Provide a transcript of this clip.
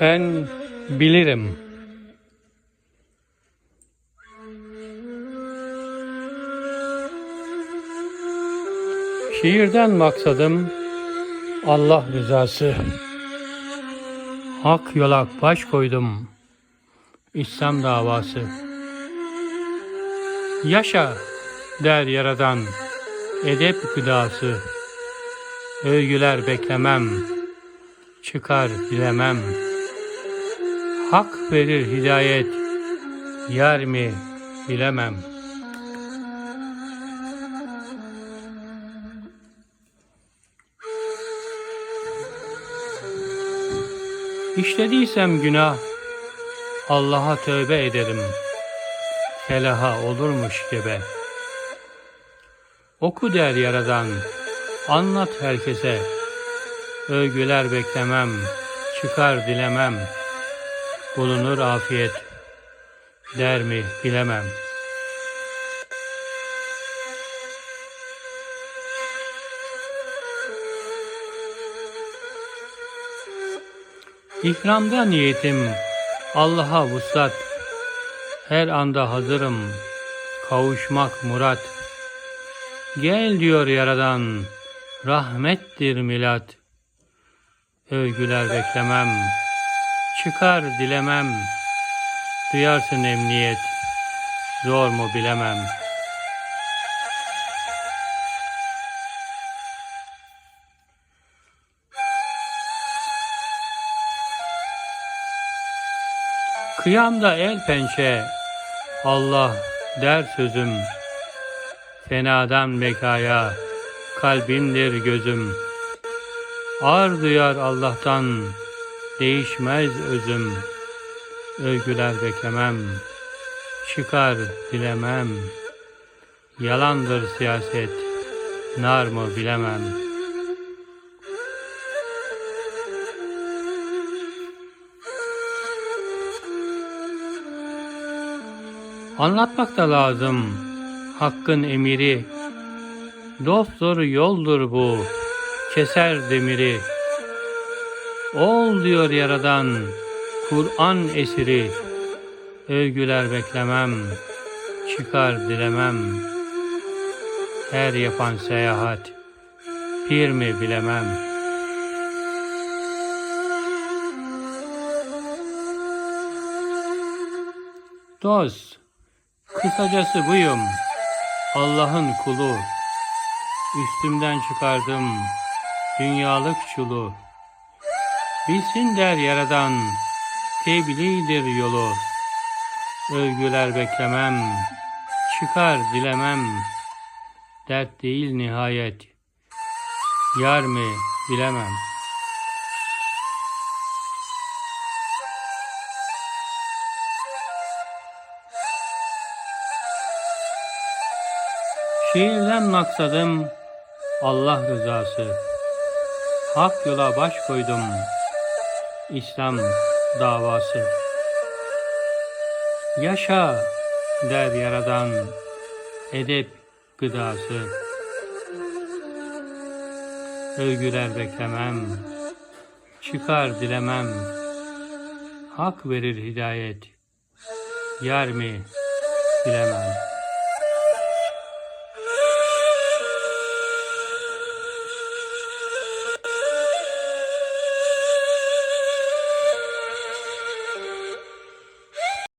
Ben bilirim. Şiirden maksadım Allah rızası. Hak yola baş koydum. İslam davası. Yaşa der yaradan edep gıdası. Övgüler beklemem, çıkar dilemem. Hak verir hidayet, yer mi bilemem. İşlediysem günah, Allah'a tövbe ederim. Felaha olurmuş gebe. Oku der yaradan, anlat herkese. Övgüler beklemem, çıkar dilemem. Bulunur afiyet, der mi bilemem. İkramda niyetim, Allah'a vuslat. Her anda hazırım, kavuşmak murat. Gel diyor yaradan, rahmettir milat. Övgüler beklemem, çıkar dilemem. Duyarsın emniyet, zor mu bilemem. Kıyamda el pençe, Allah der sözüm. Fenadan bekaya, kalbimdir gözüm. Ar duyar Allah'tan, değişmez özüm. Övgüler beklemem, çıkar dilemem. Yalandır siyaset, nar mı bilemem. Anlatmak da lazım, hakkın emiri. Dosttur yoldur bu, keser demiri. Ol diyor yaradan, Kur'an esiri. Övgüler beklemem, çıkar dilemem. Her yapan seyahat, bir mi bilemem. Dost, kısacası buyum, Allah'ın kulu. Üstümden çıkardım dünyalık çulu. Bilsin der yaradan, tebliğdir yolu. Övgüler beklemem, çıkar dilemem. Dert değil nihayet, yar mı bilemem. Şiirden maksadım Allah rızası. Hak yola baş koydum. İslam davası. Yaşa der yaradan edep gıdası. Övgüler beklemem, çıkar dilemem. Hak verir hidayet, yer mi bilemem.